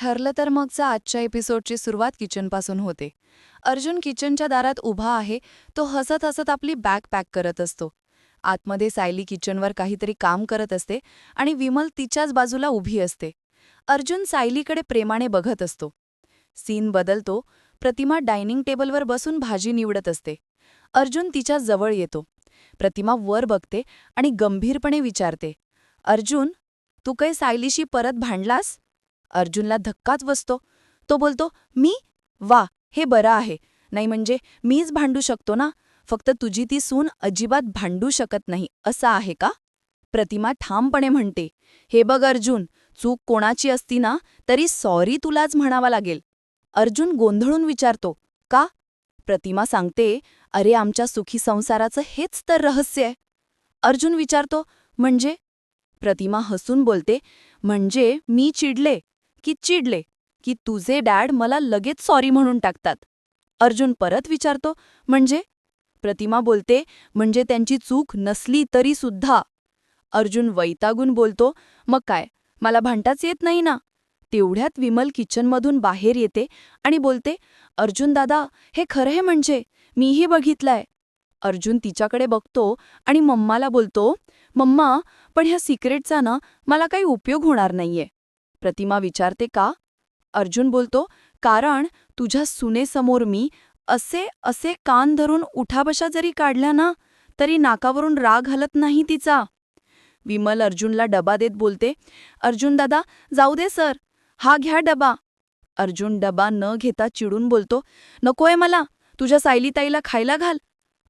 ठरलं तर मगचा आजच्या एपिसोडची सुरुवात किचनपासून होते. अर्जुन किचनच्या दारात उभा आहे तो हसत हसत आपली बॅग पॅक करत असतो. आतमध्ये सायली किचनवर काहीतरी काम करत असते आणि विमल तिच्याच बाजूला उभी असते. अर्जुन सायलीकडे प्रेमाने बघत असतो. सीन बदलतो प्रतिमा डायनिंग टेबलवर बसून भाजी निवडत असते. अर्जुन तिच्या जवळ येतो. प्रतिमा वर बघते आणि गंभीरपणे विचारते अर्जुन तू काही सायलीशी परत भांडलास? अर्जुनला धक्काच बसतो. तो बोलतो मी? वा हे बरं आहे. नाही म्हणजे मीच भांडू शकतो ना? फक्त तुझी ती सून अजिबात भांडू शकत नाही असं आहे का? प्रतिमा ठामपणे म्हणते हे बघ अर्जुन चूक कोणाची असती ना तरी सॉरी तुलाच म्हणावा लागेल. अर्जुन गोंधळून विचारतो का? प्रतिमा सांगते अरे आमच्या सुखी संसाराचं हेच तर रहस्य आहे. अर्जुन विचारतो म्हणजे? प्रतिमा हसून बोलते म्हणजे मी चिडले की चिडले की तुझे डॅड मला लगेच सॉरी म्हणून टाकतात. अर्जुन परत विचारतो म्हणजे? प्रतिमा बोलते म्हणजे त्यांची चूक नसली तरी सुद्धा. अर्जुन वैतागून बोलतो मग काय? मला भांडताच येत नाही ना? तेवढ्यात विमल किचनमधून बाहेर येते आणि बोलते अर्जुन दादा हे खरं हे म्हणजे? मीही बघितलंय. अर्जुन तिच्याकडे बघतो आणि मम्माला बोलतो मम्मा पण ह्या सिक्रेटचा ना मला काही उपयोग होणार नाहीये. प्रतिमा विचारते का? अर्जुन बोलतो कारण तुझ्या सुनेसमोर मी असे असे कान धरून उठाबशा जरी काढल्या ना तरी नाकावरून राग हलत नाही तिचा. विमल अर्जुनला डबा देत बोलते अर्जुन दादा जाऊ दे सर हा घ्या डबा. अर्जुन डबा न घेता चिडून बोलतो नकोय मला तुझ्या सायलीताईला खायला घाल.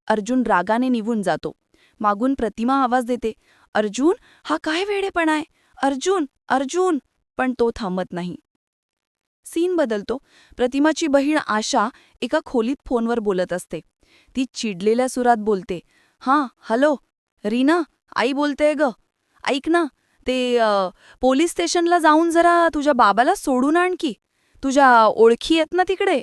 अर्जुन रागाने निघून जातो. मागून प्रतिमा आवाज देते अर्जुन हा काय वेडेपणा आहे? अर्जुन अर्जुन. पण तो थांबत नाही. सीन बदलतो. प्रतिमाची बहीण आशा एका खोलीत फोनवर बोलत असते. ती चिडलेल्या सुरात बोलते हां हॅलो रीना आई बोलतेय ग. ऐक ना ते अ, पोलीस स्टेशनला जाऊन जरा तुझ्या बाबाला सोडून आण की. तुझ्या ओळखी आहेत ना तिकडे.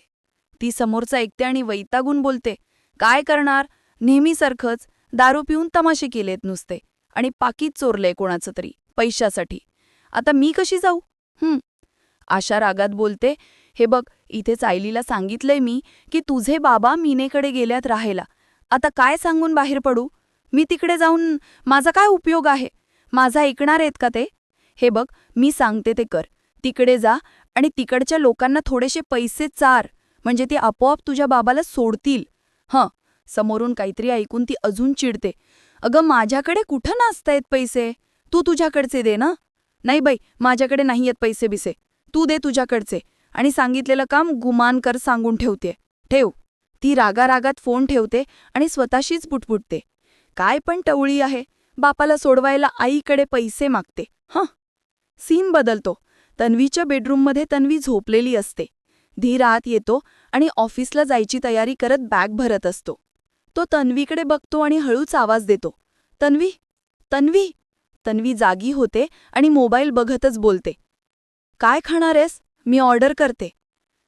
ती समोरचा ऐकते आणि वैतागून बोलते काय करणार? नेहमीसारखंच. दारू पिऊन तमाशे केलेत नुसते. आणि पाकीत चोरलंय कोणाचं तरी पैशासाठी. आता मी कशी जाऊ? हं. आशा रागात बोलते हे बघ इथेच आईलीला सांगितलंय मी की तुझे बाबा मीनेकडे गेल्यात राहायला. आता काय सांगून बाहेर पडू? मी तिकडे जाऊन माझा काय उपयोग आहे? माझा ऐकणार आहेत का ते? हे बघ मी सांगते ते कर. तिकडे जा आणि तिकडच्या लोकांना थोडेसे पैसे चार. म्हणजे ते आपोआप तुझ्या बाबाला सोडतील. हं. समोरून काहीतरी ऐकून ती अजून चिडते. अगं माझ्याकडे कुठं नाचतायत पैसे? तू तुझ्याकडचे दे ना. नाही बाई माझ्याकडे नाही येत पैसे बिसे. तू दे तुझ्याकडचे. आणि सांगितलेलं काम गुमान कर सांगून ठेवते. ठेव. ती रागारागात फोन ठेवते आणि स्वतःशीच पुटपुटते. काय पण टवळी आहे बापाला सोडवायला आईकडे पैसे मागते. हं. सीन बदलतो. तन्वीच्या बेडरूममध्ये तन्वी झोपलेली असते. धीर आत येतो आणि ऑफिसला जायची तयारी करत बॅग भरत असतो. तो तन्वीकडे बघतो आणि हळूच आवाज देतो. तन्वी तन्वी! तन्वी जागी होते आणि मोबाईल बघतच बोलते. काय खाणारेस मी ऑर्डर करते.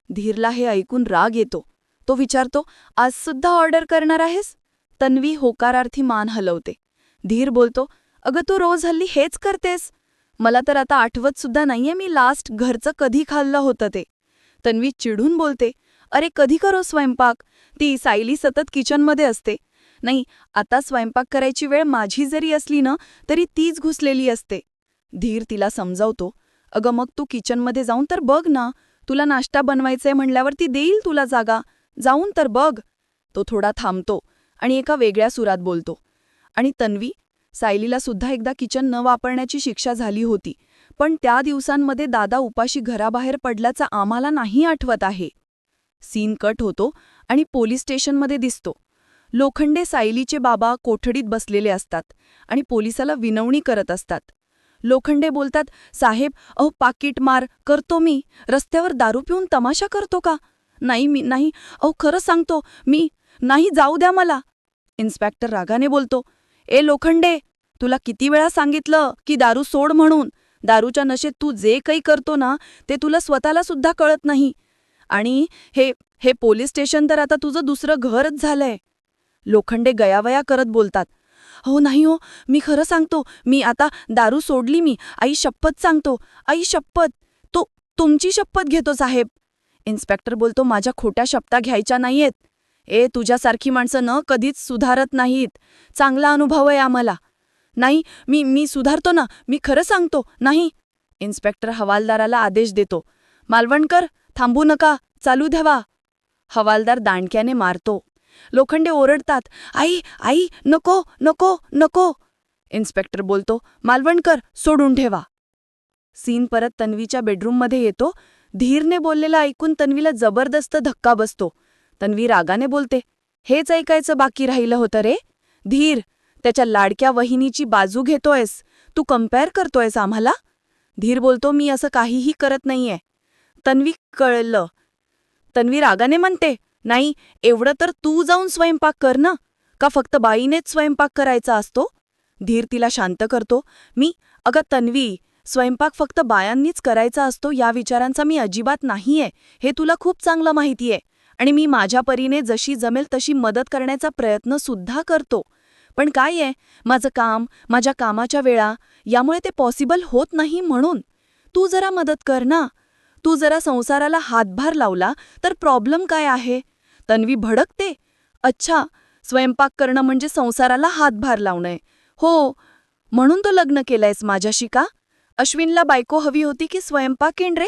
धीरला हे ऐकून राग येतो. तो विचारतो आजसुद्धा ऑर्डर करणार आहेस? तन्वी होकारार्थी मान हलवते. धीर बोलतो अगं तू रोज हल्ली हेच करतेस. मला तर आता आठवत सुद्धा नाहीये मी लास्ट घरचं कधी खाल्लं होतं ते. तन्वी चिडून बोलते अरे कधी करो स्वयंपाक? ती सायली सतत किचनमध्ये असते. नाही आता स्वयंपाक करायची वेळ माझी जरी असली ना तरी तीच घुसलेली असते. धीर तिला समजावतो अगं मग तू किचनमध्ये जाऊन तर बघ ना तुला नाश्ता बनवायचंय म्हणल्यावर ती देईल तुला जागा. जाऊन तर बघ. तो थोडा थांबतो आणि एका वेगळ्या सुरात बोलतो. आणि तन्वी सायलीला सुद्धा एकदा किचन न वापरण्याची शिक्षा झाली होती पण त्या दिवसांमध्ये दादा उपाशी घराबाहेर पडल्याचा आम्हाला नाही आठवत आहे. सीन कट होतो आणि पोलीस स्टेशनमध्ये दिसतो. लोखंडे सायलीचे बाबा कोठडीत बसलेले असतात आणि पोलिसाला विनवणी करत असतात. लोखंडे बोलतात साहेब अहो पाकीट मार करतो मी. रस्त्यावर दारू पिऊन तमाशा करतो का? नाही मी नाही. अहो खरं सांगतो मी नाही जाऊ द्या मला. इन्स्पेक्टर रागाने बोलतो ए लोखंडे तुला किती वेळा सांगितलं की दारू सोड म्हणून? दारूच्या नशेत तू जे काही करतो ना ते तुला स्वतःला सुद्धा कळत नाही. आणि हे हे पोलीस स्टेशन तर आता तुझं दुसरं घरच झालंय. लोखंडे गयावया करत बोलतात. हो नाही हो मी खरं सांगतो मी आता दारू सोडली मी. आई शपथ सांगतो आई शपथ. तो तुमची शपथ घेतो साहेब. इन्स्पेक्टर बोलतो माझ्या खोट्या शपथा घ्यायच्या नाहीयेत. ए तुझ्यासारखी माणसं न कधीच सुधारत नाहीत. चांगला अनुभव आहे आम्हाला. नाही मी मी सुधारतो ना मी खरं सांगतो नाही. इन्स्पेक्टर हवालदाराला आदेश देतो. मालवणकर थांबू नका चालू द्यावा हवालदार दांडक्याने मारतो. लोखंडे ओरडतात आई आई नको नको नको. इन्स्पेक्टर बोलतो मालवणकर सोडून ठेवा. सीन परत तन्वीच्या बेडरूममध्ये येतो. धीरने बोललेला ऐकून तन्वीला जबरदस्त धक्का बसतो. तन्वी रागाने बोलते हेच ऐकायचं बाकी राहिलं होतं रे? धीर त्याच्या लाडक्या वहिनीची बाजू घेतोयस. तू कंपेअर करतोयस आम्हाला? धीर बोलतो मी असं काहीही करत नाहीये. तन्वी कळलं. तन्वी रागाने म्हणते नाही एवढं तर तू जाऊन स्वयंपाक कर ना. का फक्त बाईनेच स्वयंपाक करायचा असतो? धीर तिला शांत करतो. मी अगं तन्वी स्वयंपाक फक्त बायांनीच करायचा असतो या विचारांचा मी अजिबात नाहीये. हे तुला खूप चांगलं माहितीये. आणि मी माझ्या परीने जशी जमेल तशी मदत करण्याचा प्रयत्न सुद्धा करतो. पण काय आहे? माझं काम माझ्या कामाच्या वेळा यामुळे ते पॉसिबल होत नाही म्हणून. तू जरा मदत कर ना. तू जरा संसाराला हातभार लावला तर प्रॉब्लेम काय आहे? तन्वी भडकते. अच्छा स्वयंपाक करणं म्हणजे संसाराला हातभार लावणंय हो म्हणून तो लग्न केलंयस माझ्याशी का? अश्विनला बायको हवी होती की स्वयंपाकीण रे?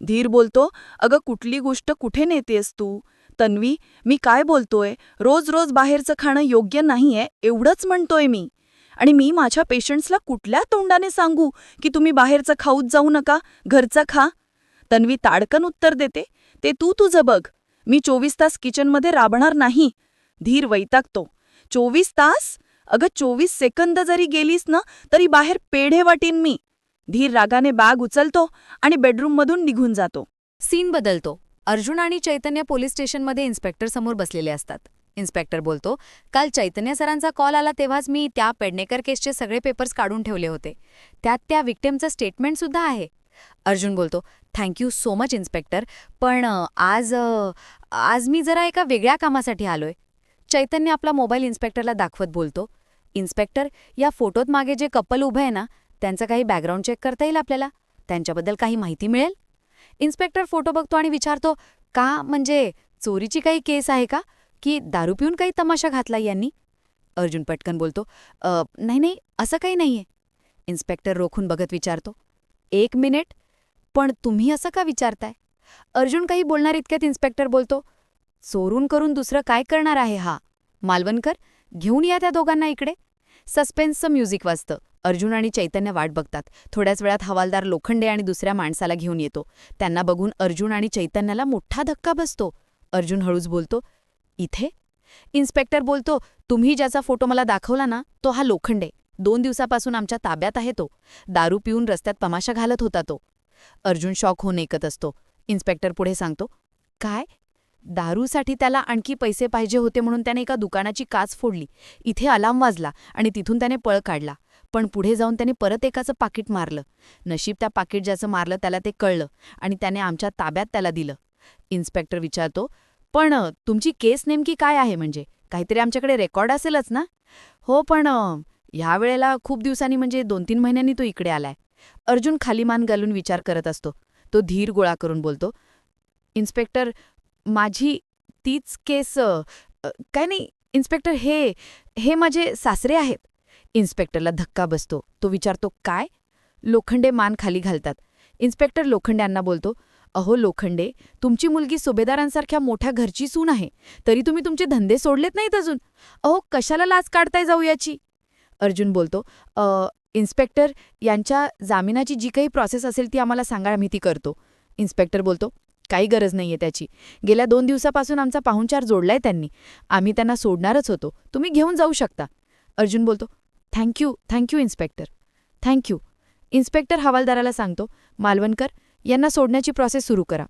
धीर बोलतो अगं कुठली गोष्ट कुठे नेतेस तू? तन्वी मी काय बोलतोय? रोज रोज बाहेरचं खाणं योग्य नाहीये एवढंच म्हणतोय मी. आणि मी माझ्या पेशंट्सला कुठल्या तोंडाने सांगू की तुम्ही बाहेरचं खाऊच जाऊ नका घरचं खा? तन्वी ताडकन उत्तर देते ते तू तुझं बघ. मी चोवीस तास किचनमध्ये राबणार नाही. धीर वैतागतो. चोवीस तास? अगं चोवीस सेकंद जरी गेलीस ना तरी बाहेर पेढे वाटीन मी. धीर रागाने बॅग उचलतो आणि बेडरूममधून निघून जातो. सीन बदलतो. अर्जुन आणि चैतन्य पोलीस स्टेशनमध्ये इन्स्पेक्टर समोर बसलेले असतात. इन्स्पेक्टर बोलतो काल चैतन्य सरांचा कॉल आला तेव्हाच मी त्या पेडणेकर केसचे सगळे पेपर्स काढून ठेवले होते. त्यात त्या विक्टिमचं स्टेटमेंटसुद्धा आहे. अर्जुन बोलतो थँक्यू सो मच इन्स्पेक्टर पण आज आज मी जरा एका वेगळ्या कामासाठी आलोय. चैतन्य आपला मोबाईल इन्स्पेक्टरला दाखवत बोलतो. इन्स्पेक्टर या फोटोत मागे जे कपल उभं आहे ना त्यांचं काही बॅकग्राऊंड चेक करता येईल आपल्याला? त्यांच्याबद्दल काही माहिती मिळेल? इन्स्पेक्टर फोटो बघतो आणि विचारतो का म्हणजे चोरीची काही केस आहे का? की दारू पिऊन काही तमाशा घातला यांनी? अर्जुन पटकन बोलतो नाही नाही असं काही नाहीये. इन्स्पेक्टर रोखून बघत विचारतो एक मिनिट. पण तुम्ही असं का विचारताय? अर्जुन काही बोलणार इतक्यात इन्स्पेक्टर बोलतो चोरून करून दुसरं काय करणार आहे हा? मालवणकर घेऊन या त्या दोघांना इकडे. सस्पेन्सचं म्युझिक वाजतं. अर्जुन आणि चैतन्य वाट बघतात. थोड्याच वेळात हवालदार लोखंडे आणि दुसऱ्या माणसाला घेऊन येतो. त्यांना बघून अर्जुन आणि चैतन्याला मोठा धक्का बसतो. अर्जुन हळूच बोलतो इथे? इन्स्पेक्टर बोलतो तुम्ही ज्याचा फोटो मला दाखवला ना तो हा लोखंडे. दोन दिवसापासून आमच्या ताब्यात आहे तो. दारू पिऊन रस्त्यात तमाशा घालत होता तो. अर्जुन शॉक होऊन ऐकत असतो. इन्स्पेक्टर पुढे सांगतो काय? दारूसाठी त्याला आणखी पैसे पाहिजे होते म्हणून त्याने एका दुकानाची काच फोडली. इथे अलाम वाजला आणि तिथून त्याने पळ काढला. पण पुढे जाऊन त्याने परत एकाचं पाकिट मारलं. नशीब त्या पाकिट ज्याचं मारलं त्याला ते कळलं आणि त्याने आमच्या ताब्यात त्याला दिलं. इन्स्पेक्टर विचारतो पण तुमची केस नेमकी काय आहे म्हणजे? काहीतरी आमच्याकडे रेकॉर्ड असेलच ना? हो पण ह्या वेळेला खूप दिवसांनी म्हणजे दोन तीन महिन्यांनी तो इकडे आलाय. अर्जुन खाली मान घालून विचार करत असतो. तो धीर गोळा करून बोलतो इन्स्पेक्टर माझी तीच केस काय नाही इन्स्पेक्टर हे हे माझे सासरे आहेत. इन्स्पेक्टरला धक्का बसतो. तो विचारतो काय? लोखंडे मान खाली घालतात. इन्स्पेक्टर लोखंड्यांना बोलतो अहो लोखंडे तुमची मुलगी सुभेदारांसारख्या मोठ्या घरची सून आहे. तरी तुम्ही तुमचे धंदे सोडलेत नाहीत अजून. अहो कशाला लाच काढताय जाऊ याची? अर्जुन बोलतो इन्स्पेक्टर यांच्या जामिनाची जी काही प्रोसेस असेल ती आम्हाला सांगा आम्ही ती करतो. इन्स्पेक्टर बोलतो काही गरज नाहीये त्याची. गेल्या दोन दिवसापासून आमचा पाहुणचार जोडलाय त्यांनी. आम्ही त्यांना सोडणारच होतो. तुम्ही घेऊन जाऊ शकता. अर्जुन बोलतो thank you thank you inspector. Thank you inspector हवालदाराला सांगतो मालवणकर यांना सोडण्याची प्रोसेस सुरू करा.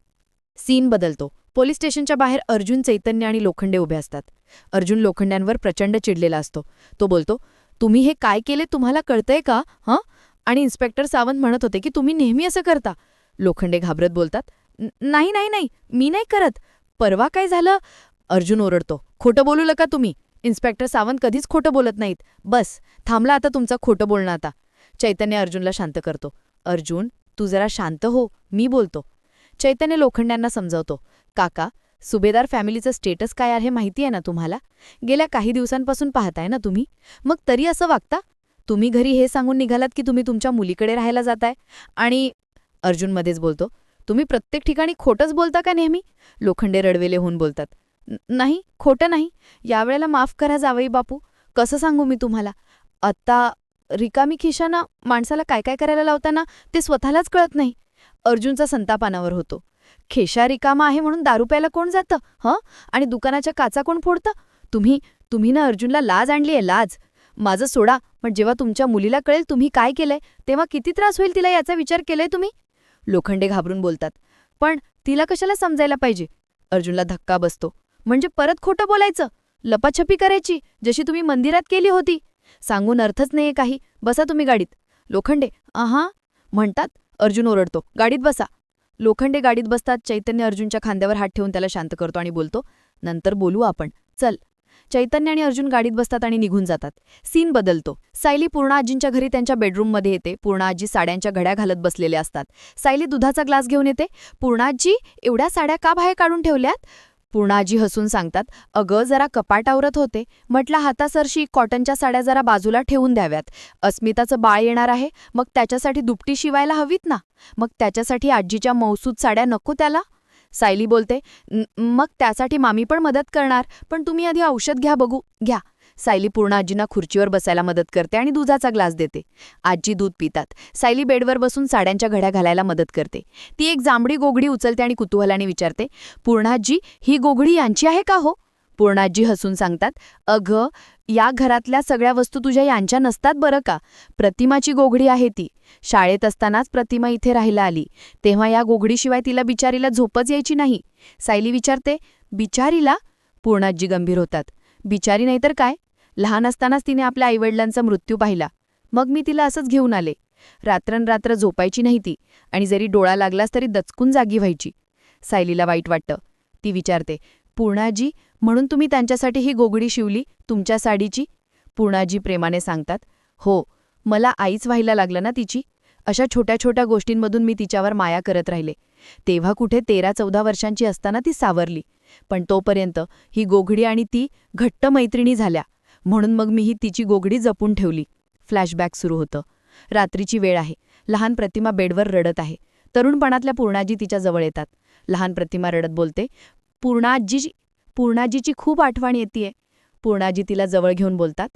सीन बदलतो. पोलीस स्टेशनच्या बाहेर अर्जुन चैतन्य आणि लोखंडे उभे असतात. अर्जुन लोखंड्यांवर प्रचंड चिडलेला असतो. तो बोलतो तुम्ही हे काय केले तुम्हाला कळतंय का? हं? आणि इन्स्पेक्टर सावंत म्हणत होते की तुम्ही नेहमी असं करता. लोखंडे घाबरत बोलतात नाही नाही नाही मी नाही करत. परवा काय झालं? अर्जुन ओरडतो खोटं बोलू लका तुम्ही. इन्स्पेक्टर सावंत कधीच खोटं बोलत नाहीत. बस थांबला आता तुमचं खोटं बोलणं आता. चैतन्य अर्जुनला शांत करतो. अर्जुन तू जरा शांत हो मी बोलतो. चैतन्य लोखंड्यांना समजावतो. काका सुभेदार फॅमिलीचं स्टेटस काय आहे माहिती आहे ना तुम्हाला? गेल्या काही दिवसांपासून पाहताय ना तुम्ही? मग तरी असं वागता? तुम्ही घरी हे सांगून निघालात की तुम्ही तुमच्या मुलीकडे राहायला जाताय? आणि अर्जुनमध्येच बोलतो तुम्ही प्रत्येक ठिकाणी खोटंच बोलता का नेहमी? लोखंडे रडवेले होऊन बोलतात. नाही खोटं नाही. यावेळेला माफ करा जावई बापू. कसं सांगू मी तुम्हाला? आत्ता रिकामी खिशानं माणसाला काय काय करायला लावताना ते स्वतःलाच कळत नाही. अर्जुनचा संतापानावर होतो. खेशा रिकामा आहे म्हणून दारू प्यायला कोण जातं हं? आणि दुकानाच्या काचा कोण फोडतं? तुम्ही तुम्ही ना अर्जुनला लाज आणली आहे लाज. माझं सोडा पण जेव्हा तुमच्या मुलीला कळेल तुम्ही काय केलंय तेव्हा किती त्रास होईल तिला याचा विचार केलाय तुम्ही? लोखंडे घाबरून बोलतात. पण तिला कशाला समजायला पाहिजे? अर्जुनला धक्का बसतो. म्हणजे परत खोटं बोलायचं? लपाछपी करायची जशी तुम्ही मंदिरात केली होती? सांगून अर्थच नाहीये काही. बसा तुम्ही गाडीत. लोखंडे आहा म्हणतात अर्जुन ओरडतो. गाडीत बसा. लोखंडे गाडीत बसतात चैतन्य अर्जुनच्या खांद्यावर हात ठेवून त्याला शांत करतो आणि बोलतो नंतर बोलू आपण. चल. चैतन्य आणि अर्जुन गाडीत बसतात आणि निघून जातात. सीन बदलतो. सायली पूर्णा आजींच्या घरी त्यांच्या बेडरूममध्ये येते. पूर्णा आजी साड्यांच्या घड्या घालत बसलेल्या असतात. सायली दुधाचा ग्लास घेऊन येते. पूर्णाजी एवढ्या साड्या का बाहेर काढून ठेवल्यात? पूर्णाजी हसून सांगतात अगं जरा कपाट आवरत होते. म्हटलं हातासरशी कॉटनच्या साड्या जरा बाजूला ठेवून द्याव्यात. अस्मिताचं बाळ येणार आहे. मग त्याच्यासाठी दुपटी शिवायला हवीत ना? मग त्याच्यासाठी आजीच्या मौसूद साड्या नको त्याला? सायली बोलते मग त्यासाठी मामी पण मदत करणार. पण तुम्ही आधी औषध घ्या बघू. घ्या. सायली पूर्ण आजींना खुर्चीवर बसायला मदत करते आणि दुधाचा ग्लास देते. आजी दूध पितात. सायली बेडवर बसून साड्यांच्या घड्या घालायला मदत करते. ती एक जांभडी गोघडी उचलते आणि कुतूहलाने विचारते पूर्णाजी ही गोघडी यांची आहे का हो? पूर्णाजी हसून सांगतात अगं या घरातल्या सगळ्या वस्तू तुझ्या यांच्या नसतात बरं का? प्रतिमाची गोघडी आहे ती. शाळेत असतानाच प्रतिमा इथे राहायला आली. तेव्हा या गोघडीशिवाय तिला बिचारीला झोपच यायची नाही. सायली विचारते बिचारीला? पूर्णाजी गंभीर होतात. बिचारी नाही तर काय? लहान असतानाच तिने आपल्या आईवडिलांचा मृत्यू पाहिला. मग मी तिला असंच घेऊन आले. रात्रनरात्र झोपायची नाही ती आणि जरी डोळा लागलास तरी दचकून जागी व्हायची. सायलीला वाईट वाटतं. ती विचारते पूर्णाजी म्हणून तुम्ही त्यांच्यासाठी ही गोगडी शिवली तुमच्या साडीची? पूर्णाजी प्रेमाने सांगतात हो मला आईच व्हायला लागलं ना तिची. अशा छोट्या छोट्या गोष्टींमधून मी तिच्यावर माया करत राहिले. तेव्हा कुठे तेरा चौदा वर्षांची असताना ती सावरली. पण तोपर्यंत ही गोघडी आणि ती घट्ट मैत्रिणी झाल्या. म्हणून मग मी ही तिची गोगडी जपून ठेवली. फ्लॅशबॅक सुरू होतं. रात्रीची वेळ आहे. लहान प्रतिमा बेडवर रडत आहे. तरुणपणातल्या पूर्णाजी तिच्या जवळ येतात. लहान प्रतिमा रडत बोलते पूर्णाजी पूर्णाजीची खूप आठवण येतेय. पूर्णाजी तिला जवळ घेऊन बोलतात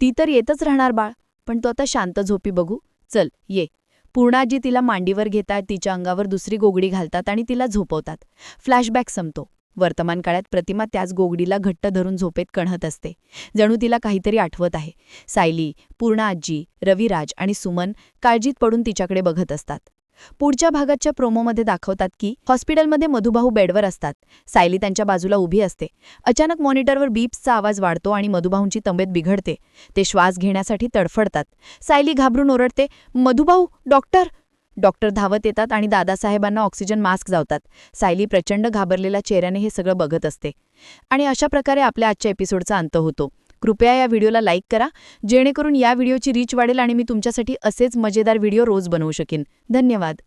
ती तर येतच राहणार बाळ पण तो आता शांत झोपी बघू. चल ये. पूर्णाजी तिला मांडीवर घेतात तिच्या अंगावर दुसरी गोगडी घालतात आणि तिला झोपवतात. फ्लॅशबॅक संपतो. वर्तमान काळात प्रतिमा त्याच गोगडीला घट्ट धरून झोपेत कणहत असते. जणू तिला काहीतरी आठवत आहे. सायली पूर्णा आजी रविराज आणि सुमन काळजीत पडून तिच्याकडे बघत असतात. पुढच्या भागाच्या प्रोमोमध्ये दाखवतात की हॉस्पिटलमध्ये मधुभाऊ बेडवर असतात. सायली त्यांच्या बाजूला उभी असते. अचानक मॉनिटरवर बीप्सचा आवाज वाढतो आणि मधुभाऊंची तब्येत बिघडते. ते श्वास घेण्यासाठी तडफडतात. सायली घाबरून ओरडते मधुभाऊ डॉक्टर डॉक्टर धावत येतात आणि दादासाहेबांना ऑक्सिजन मास्क जावतात. सायली प्रचंड घाबरलेल्या चेहऱ्याने हे सगळं बघत असते. आणि अशा प्रकारे आपल्या आजच्या एपिसोडचा अंत होतो. कृपया या व्हिडिओला लाईक करा जेणेकरून या व्हिडिओची रीच वाढेल आणि मी तुमच्यासाठी असेच मजेदार व्हिडिओ रोज बनवू शकेन. धन्यवाद.